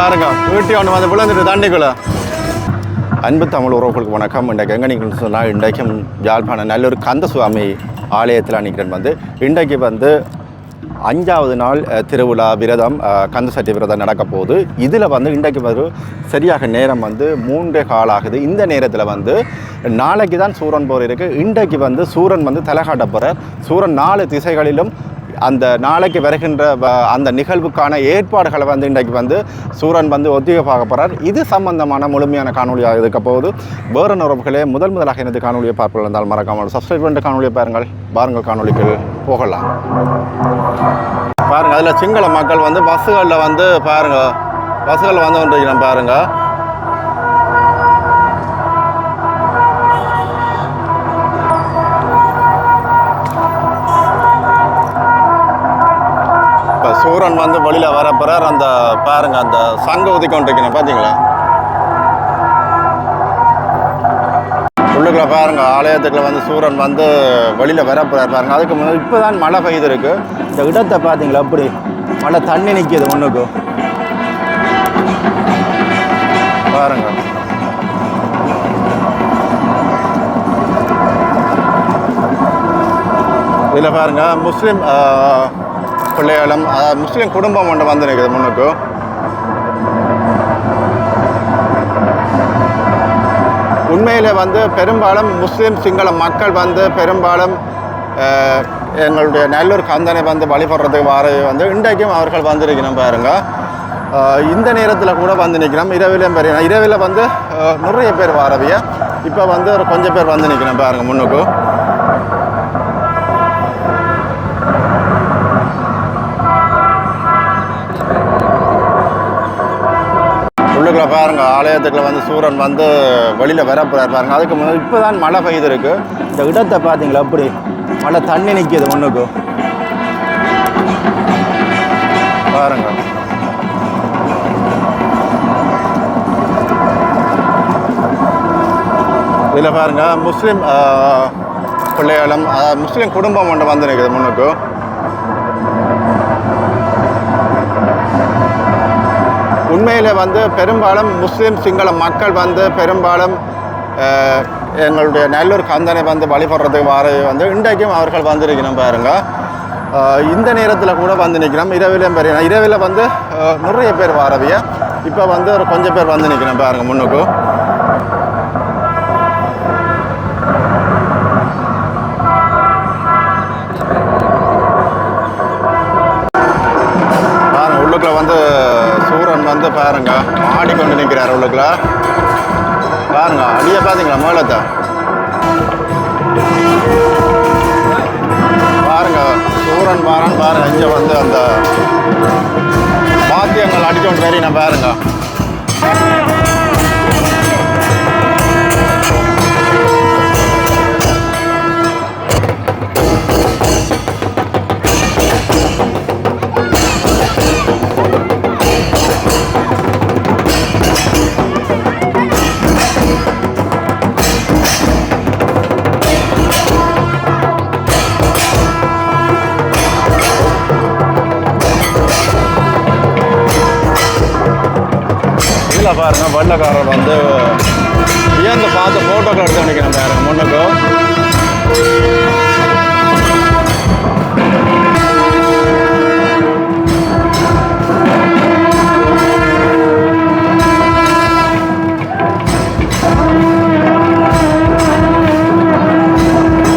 பாருங்க. வீட்டி ஒன்று வந்து விழுந்துட்டு தண்டிக்குள்ள அன்பு தமிழ் உறவுகளுக்கு வணக்கம். இன்றைக்கு எங்கே நீங்கள் சொன்னால் இன்றைக்கும் யாழ்ப்பாணம் கந்த கந்தசுவாமி ஆலயத்தில் நிற்கிறேன் வந்து. இன்றைக்கு வந்து அஞ்சாவது நாள் திருவிழா விரதம் கந்த சட்டி விரதம் நடக்க போகுது. இதில் வந்து இன்றைக்கு ஒரு சரியாக நேரம் வந்து மூன்றே கால் ஆகுது. இந்த நேரத்தில் வந்து நாளைக்கு தான் சூரன் போர் இருக்குது இன்றைக்கு வந்து சூரன் வந்து தலை காட்ட போகிறார் சூரன் நாலு திசைகளிலும் அந்த நாளைக்கு வருகின்ற வ- அந்த நிகழ்வுக்கான ஏற்பாடுகளை வந்து இன்றைக்கு வந்து சூரன் வந்து ஒத்திகை பார்க்க போகிறார் இது சம்பந்தமான முழுமையான காணொலியாக இருக்க போகுது. வேறு உறவுகளே முதல் முதலாக எனது காணொலியை பார்ப்பது இருந்தால் மறக்காமல் சப்ஸ்கிரைப் பண்ணிட்டு காணொலியை பாருங்கள். பாருங்கள் காணொலிக்கு போகலாம். பாருங்கள் அதில் சிங்கள மக்கள் வந்து பஸ்ஸுகளில் வந்து பாருங்கள் பஸ்ஸுகளில் வந்து பாருங்கள் வழியில் வந்து அந்த பாருங்க அந்த சங்க ஊதி கொண்டிருக்கணும் பார்த்தீங்களா உள்ளுக்குள்ள பாருங்க ஆலயத்துக்குள்ள வந்து சூரன் வந்து வெளியில் வரப்போகிறார் பாருங்க. அதுக்கு முன்னாடி இப்போ தான் மழை பெய்து இருக்கு. இந்த இடத்தை பார்த்தீங்களா அப்படி மழை தண்ணி நிற்கிது ஒன்றுக்கு பாருங்க. இதில் பாருங்க முஸ்லீம் பிள்ளைகளும் முஸ்லீம் குடும்பம் ஒன்று வந்து நிற்குது முன்னுக்கு. உண்மையில் வந்து பெரும்பாலும் முஸ்லீம் சிங்கள மக்கள் வந்து பெரும்பாலும் எங்களுடைய நல்லூர் கந்தனை வந்து வழிபடுறதுக்கு வர வந்து இன்றைக்கும் அவர்கள் வந்திருக்கணும் பாருங்க. இந்த நேரத்தில் கூட வந்து நிற்கிறோம். இரவிலையும் பெரிய இரவில் வந்து நிறைய பேர் வாரவிய. இப்போ வந்து ஒரு கொஞ்சம் பேர் வந்து நிற்கிறோம் பாருங்கள் முன்னுக்கு. பாருங்க ஆலயத்துக்குள்ள வந்து சூரன் வந்து வெளியில் வரப்போகிறார் பாருங்க. அதுக்கு முன்னாடி இப்போ தான் மழை பெய்து இருக்கு. இந்த இடத்தை பார்த்தீங்களா அப்படி மழை தண்ணி நிற்கிது ஒன்றுக்கு பாருங்க. இதில் பாருங்க முஸ்லீம் ஆஹ், பிள்ளைகளும் முஸ்லீம் குடும்பம் ஒன்று வந்து நிற்குது முன்னுக்கு. உண்மையில் வந்து பெரும்பாலும் முஸ்லீம் சிங்கள மக்கள் வந்து பெரும்பாலும் எங்களுடைய நல்லூர் கந்தனை வந்து வழிபடுறதுக்கு வர வந்து இன்றைக்கும் அவர்கள் வந்திருக்கணும் பாருங்க. இந்த நேரத்தில் கூட வந்து நிற்கிறோம் இரவிலையும் பெரிய இரவில் வந்து நிறைய பேர் வாரவிய. இப்போ வந்து ஒரு கொஞ்சம் பேர் வந்து நிற்கிறோம் பாருங்கள் முன்னுக்கு. பாருங்க கொண்டு நிற்கிறார் உள்ளுக்குள்ள. பாருங்க அடியை பார்த்தீங்களா மேலத்தை பாருங்க சூரன் பாரன் பாருங்க இங்க வந்து அந்த வாத்தியங்கள் அடிச்சோண்டு வேறி நான் பாருங்க. இதில் பாருங்க வெள்ளக்காரர் வந்து வியந்து பார்த்து ஃபோட்டோக்கள் எடுத்து நினைக்கிறேன் பாருங்க முன்னுக்கு.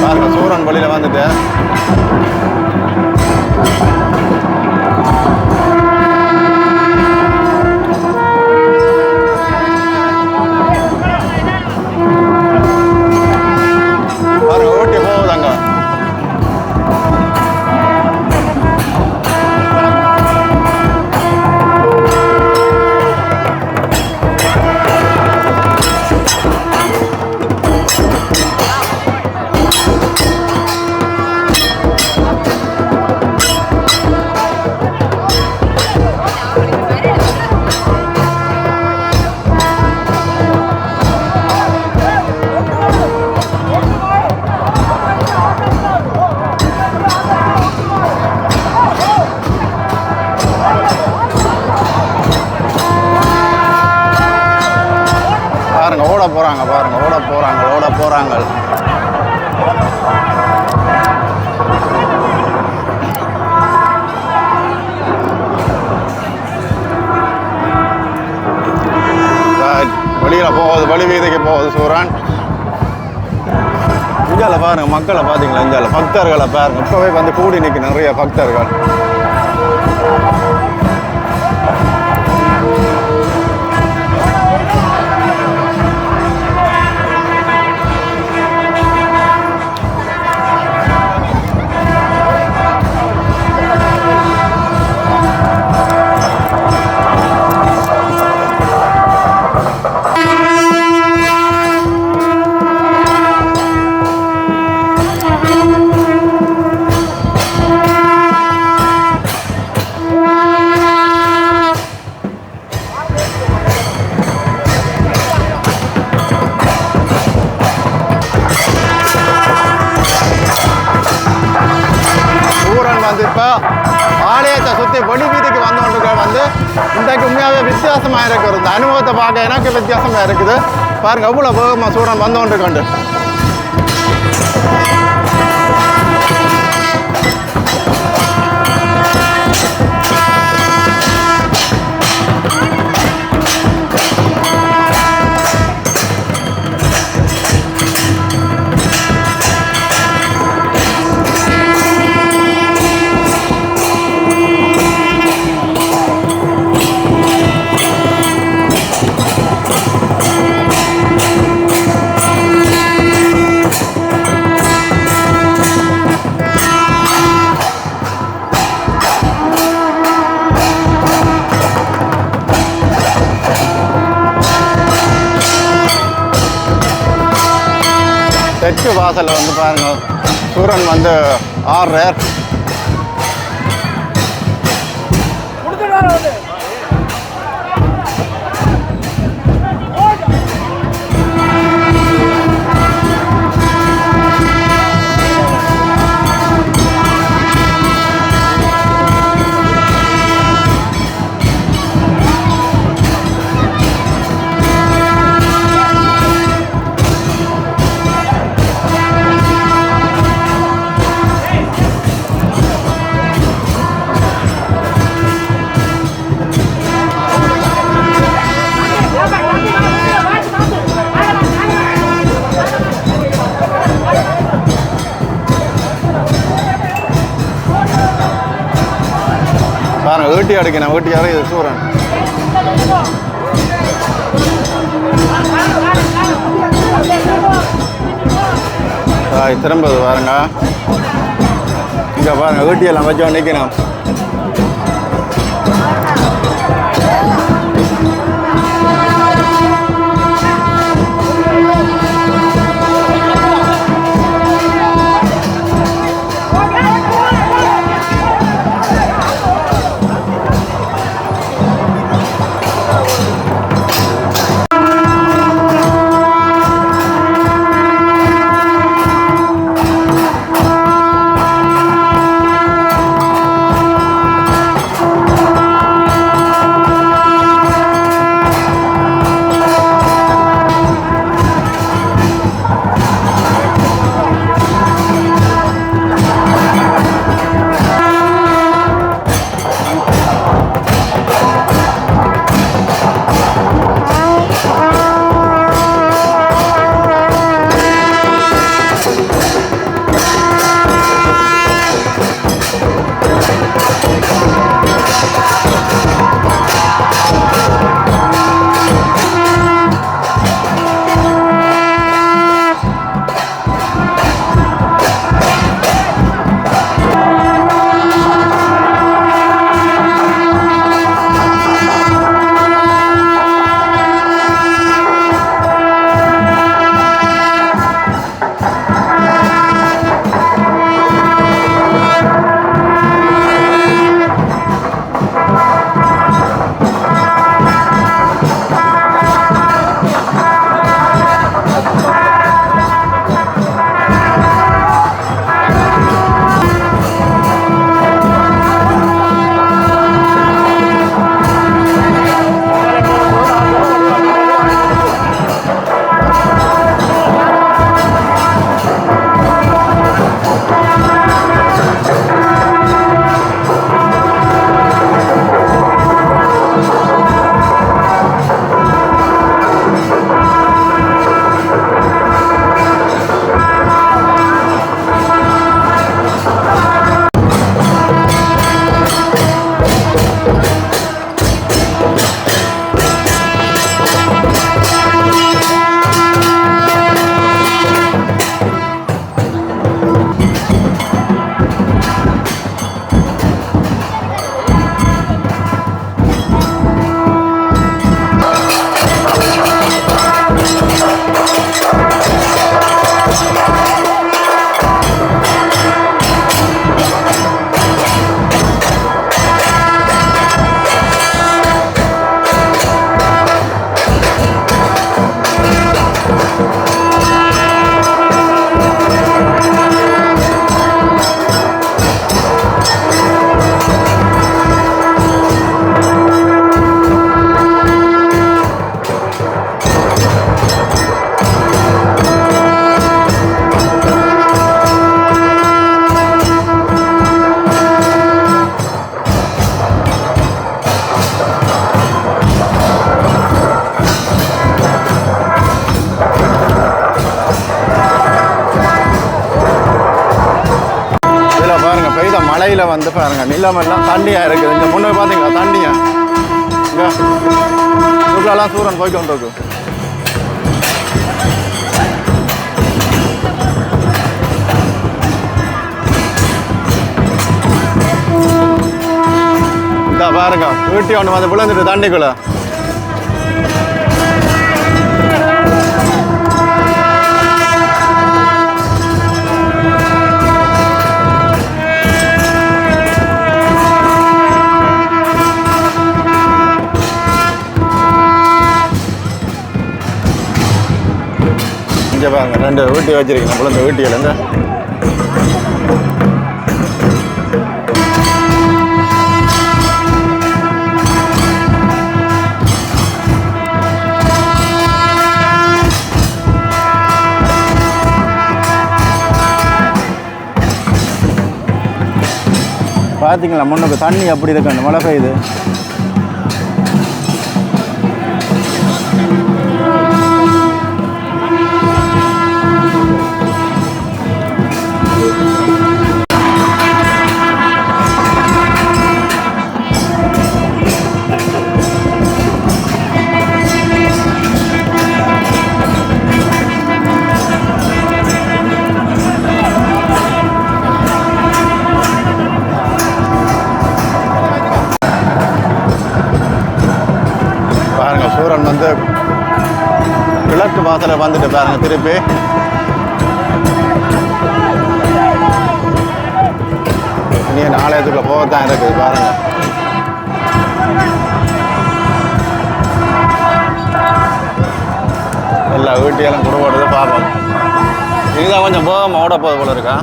பாருங்க சூரன் வழியில் வந்துட்டு. போகுது வழி வீதிக்கு போகுது சூரன் இங்கால பாருங்க மக்களை பார்த்தீங்களா இங்கால பக்தர்களை பாருங்க. இப்போவே வந்து கூடி நிற்க நிறைய பக்தர்கள். இதை பார்க்க எனக்கு வித்தியாசமாக இருக்குது. பாருங்கள் அவ்வளோ வேகமாக சூடம் வந்தவன்ட்டு கண்டு. வாசலில் வந்து பாருங்க. சூரன் வந்து ஆடுறார். பாருங்க ஈட்டி அடிக்கணும் ஈட்டி அறையுது சூரன் ஆய், திரும்புது பாருங்க. இங்கே பாருங்க ஈட்டியெல்லாம் வச்சு நிற்கணும் பாருங்க நிலம் எல்லாம் தண்ணியாக இருக்குது. இங்கே முன்னே பார்த்தீங்களா தண்ணியா? இங்கே சூரன் போய் கொண்டு இருக்கு இந்த பாருங்க வீட்டி ஒன்று வந்து விழுந்துட்டு தண்ணிக்குள்ள. இங்கே பாருங்க ரெண்டு வீட்டி வச்சிருக்கீங்க விழுந்த வீட்டியிலேருந்து பார்த்தீங்களா முன்னுக்கு தண்ணி அப்படி இருக்கு? அந்த மழை பெய்யுது வந்துட்டு பாருங்க திருப்பி. இனி நாளையத்துக்குள்ள போகத்தான் இருக்குது பாருங்க. எல்லா வீட்டையெல்லாம் குடும்பத்தை பார்ப்போம். இதுதான் கொஞ்சம் போக ஓட போகுது போல இருக்கா?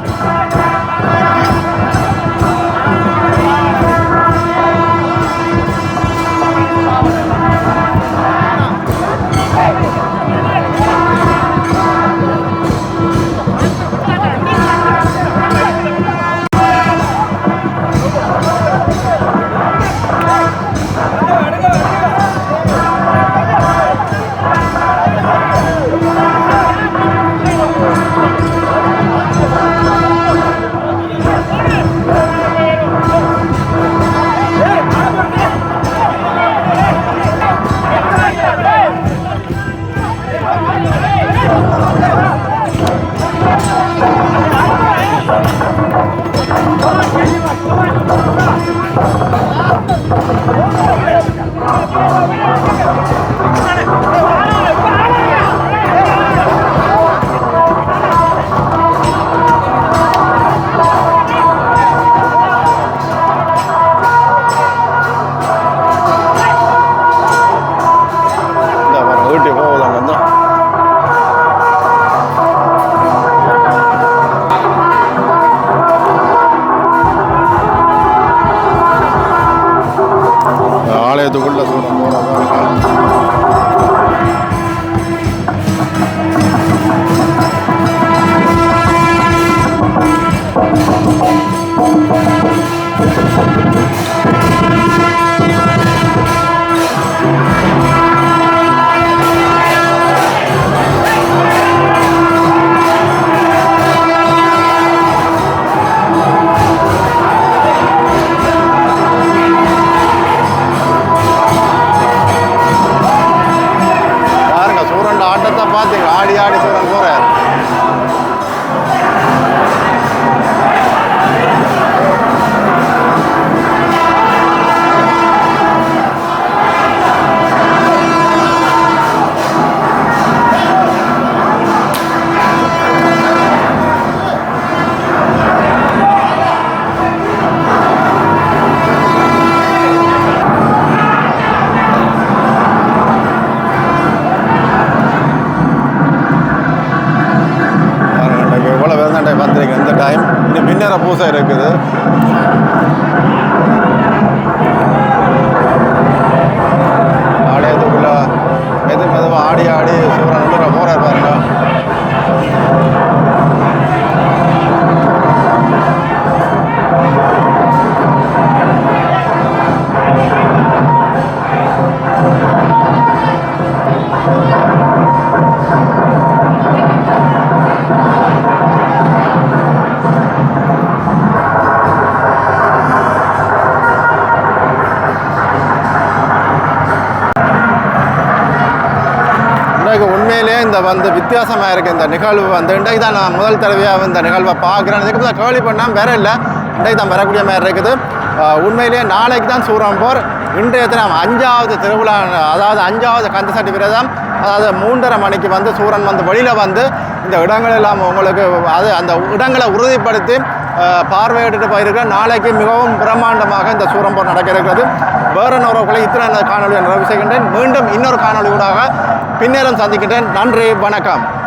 இந்த வந்து வித்தியாசமாக இருக்குது இந்த நிகழ்வு வந்து. இன்றைக்கு தான் நான் முதல் தடவையாக இந்த நிகழ்வை பார்க்குறேன். இதுக்கு தான் கேள்வி பண்ணால் வேற இல்லை. இன்றைக்கு தான் வரக்கூடிய மாதிரி இருக்குது. உண்மையிலேயே நாளைக்கு தான் சூரம்போர் இன்றைய தினம் அஞ்சாவது திருவிழா அதாவது அஞ்சாவது கந்தசட்டி விரதம் அதாவது மூன்றரை மணிக்கு வந்து சூரன் வந்து வெளியில் வந்து இந்த இடங்கள் எல்லாம் உங்களுக்கு அது அந்த இடங்களை உறுதிப்படுத்தி பார்வையிட்டு போயிருக்கிற நாளைக்கு மிகவும் பிரம்மாண்டமாக இந்த சூரம்போர் நடக்க இருக்கிறது. வேற உறவுகளை இத்தனை காணொலியை நிறைவு செய்கின்றேன். மீண்டும் இன்னொரு காணொலியூடாக பின்னேரம் சந்திக்கின்றேன். நன்றி வணக்கம்.